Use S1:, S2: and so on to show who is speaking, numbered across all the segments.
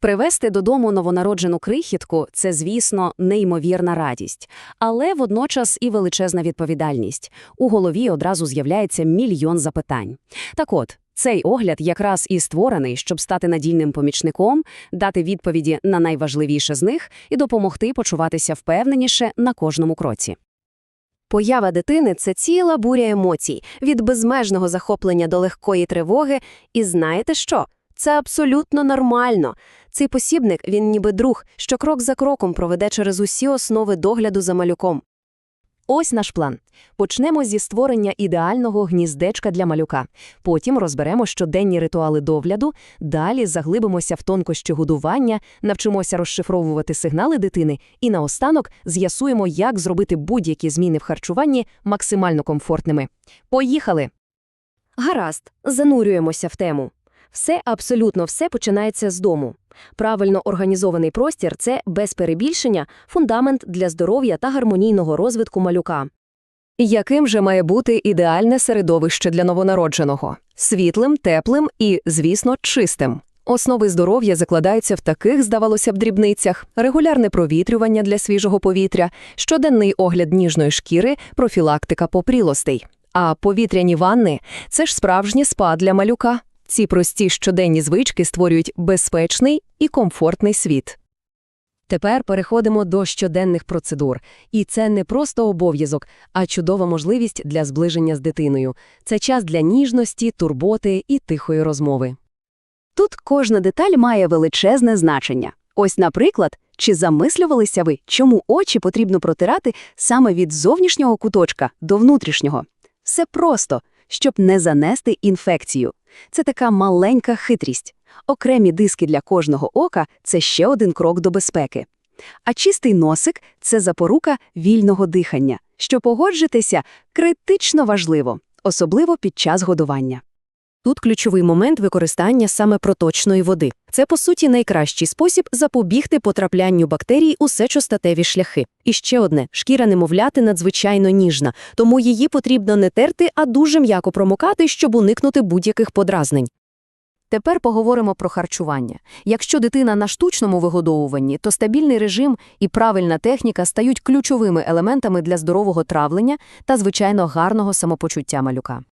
S1: Привезти додому новонароджену крихітку – це, звісно, неймовірна радість, але водночас і величезна відповідальність. У голові одразу з'являється мільйон запитань. Так от, цей огляд якраз і створений, щоб стати надійним помічником, дати відповіді на найважливіше з них і допомогти почуватися впевненіше на кожному кроці.
S2: Поява дитини – це ціла буря емоцій, від безмежного захоплення до легкої тривоги. І знаєте що? Це абсолютно нормально. Цей посібник, він ніби друг, що крок за кроком проведе через усі основи догляду за малюком. Ось наш план. Почнемо зі створення ідеального гніздечка для малюка. Потім розберемо щоденні ритуали догляду, далі заглибимося в тонкощі годування, навчимося розшифровувати сигнали дитини і наостанок з'ясуємо, як зробити будь-які зміни в харчуванні максимально комфортними. Поїхали! Гаразд, занурюємося в тему. Все, абсолютно все починається з дому. Правильно організований простір – це, без перебільшення, фундамент для здоров'я та гармонійного розвитку малюка. Яким же має бути ідеальне середовище для новонародженого? Світлим, теплим і, звісно, чистим. Основи здоров'я закладаються в таких, здавалося б, дрібницях: регулярне провітрювання для свіжого повітря, щоденний огляд ніжної шкіри, профілактика попрілостей. А повітряні ванни – це ж справжнє спа для малюка. Ці прості щоденні звички створюють безпечний і комфортний світ. Тепер переходимо до щоденних процедур. І це не просто обов'язок, а чудова можливість для зближення з дитиною. Це час для ніжності, турботи і тихої розмови.
S1: Тут кожна деталь має величезне значення. Ось, наприклад, чи замислювалися ви, чому очі потрібно протирати саме від зовнішнього куточка до внутрішнього? Все просто, щоб не занести інфекцію. Це така маленька хитрість. Окремі диски для кожного ока – це ще один крок до безпеки. А чистий носик – це запорука вільного дихання, що, погоджитися, критично важливо, особливо під час годування.
S2: Тут ключовий момент використання саме проточної води. Це, по суті, найкращий спосіб запобігти потраплянню бактерій у сечостатеві шляхи. І ще одне – шкіра немовляти надзвичайно ніжна, тому її потрібно не терти, а дуже м'яко промокати, щоб уникнути будь-яких подразнень. Тепер поговоримо про харчування. Якщо дитина на штучному вигодовуванні, то стабільний режим і правильна техніка стають ключовими елементами для здорового травлення та, звичайно, гарного самопочуття малюка.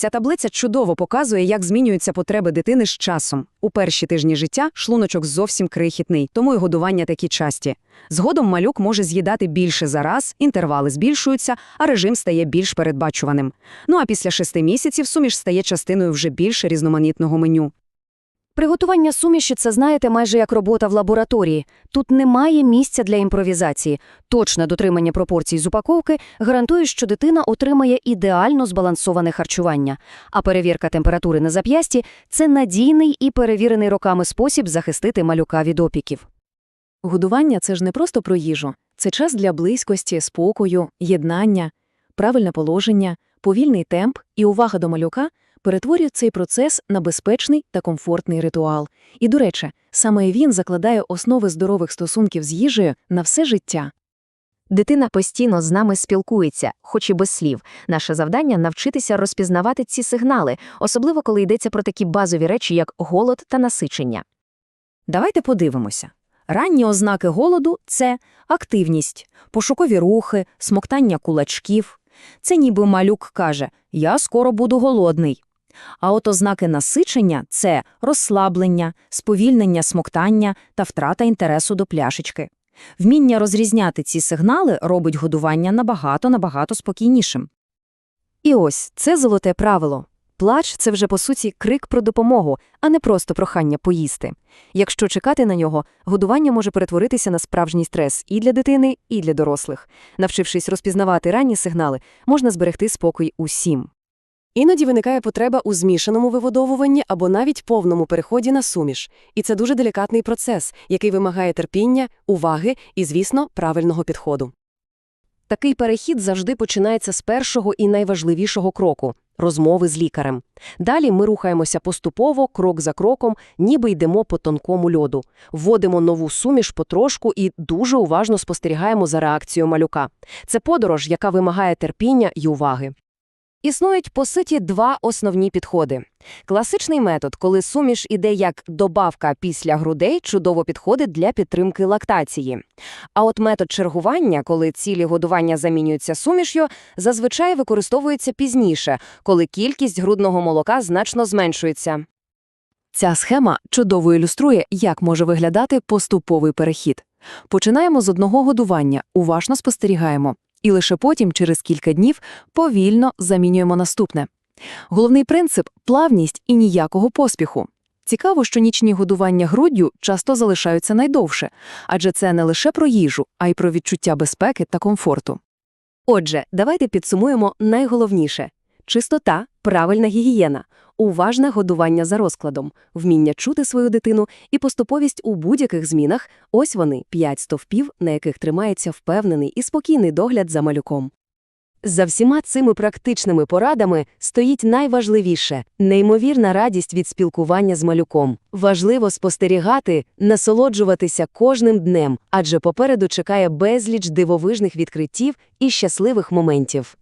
S1: Ця таблиця чудово показує, як змінюються потреби дитини з часом. У перші тижні життя шлуночок зовсім крихітний, тому й годування такі часті. Згодом малюк може з'їдати більше за раз, інтервали збільшуються, а режим стає більш передбачуваним. Ну а після шести місяців суміш стає частиною вже більш різноманітного меню.
S2: Приготування суміші – це, знаєте, майже як робота в лабораторії. Тут немає місця для імпровізації. Точне дотримання пропорцій з упаковки гарантує, що дитина отримає ідеально збалансоване харчування. А перевірка температури на зап'ясті – це надійний і перевірений роками спосіб захистити малюка від опіків.
S3: Годування – це ж не просто про їжу. Це час для близькості, спокою, єднання, правильне положення, повільний темп і увага до малюка перетворюють цей процес на безпечний та комфортний ритуал. І, до речі, саме він закладає основи здорових стосунків з їжею на все життя.
S2: Дитина постійно з нами спілкується, хоч і без слів. Наше завдання – навчитися розпізнавати ці сигнали, особливо коли йдеться про такі базові речі, як голод та насичення.
S1: Давайте подивимося. Ранні ознаки голоду – це активність, пошукові рухи, смоктання кулачків. Це ніби малюк каже «я скоро буду голодний». А от ознаки насичення – це розслаблення, сповільнення смоктання та втрата інтересу до пляшечки. Вміння розрізняти ці сигнали робить годування набагато-набагато спокійнішим.
S2: І ось це золоте правило. Плач – це вже, по суті, крик про допомогу, а не просто прохання поїсти. Якщо чекати на нього, годування може перетворитися на справжній стрес і для дитини, і для дорослих. Навчившись розпізнавати ранні сигнали, можна зберегти спокій усім.
S4: Іноді виникає потреба у змішаному виводовуванні або навіть повному переході на суміш. І це дуже делікатний процес, який вимагає терпіння, уваги і, звісно, правильного підходу.
S2: Такий перехід завжди починається з першого і найважливішого кроку – розмови з лікарем. Далі ми рухаємося поступово, крок за кроком, ніби йдемо по тонкому льоду. Вводимо нову суміш потрошку і дуже уважно спостерігаємо за реакцією малюка. Це подорож, яка вимагає терпіння і уваги. Існують, по суті, два основні підходи. Класичний метод, коли суміш іде як добавка після грудей, чудово підходить для підтримки лактації. А от метод чергування, коли цілі годування замінюються суміш'ю, зазвичай використовується пізніше, коли кількість грудного молока значно зменшується.
S3: Ця схема чудово ілюструє, як може виглядати поступовий перехід. Починаємо з одного годування, уважно спостерігаємо, і лише потім, через кілька днів, повільно замінюємо наступне. Головний принцип – плавність і ніякого поспіху. Цікаво, що нічні годування груддю часто залишаються найдовше, адже це не лише про їжу, а й про відчуття безпеки та комфорту.
S2: Отже, давайте підсумуємо найголовніше. Чистота, правильна гігієна, уважне годування за розкладом, вміння чути свою дитину і поступовість у будь-яких змінах – ось вони, п'ять стовпів, на яких тримається впевнений і спокійний догляд за малюком. За всіма цими практичними порадами стоїть найважливіше – неймовірна радість від спілкування з малюком. Важливо спостерігати, насолоджуватися кожним днем, адже попереду чекає безліч дивовижних відкриттів і щасливих моментів.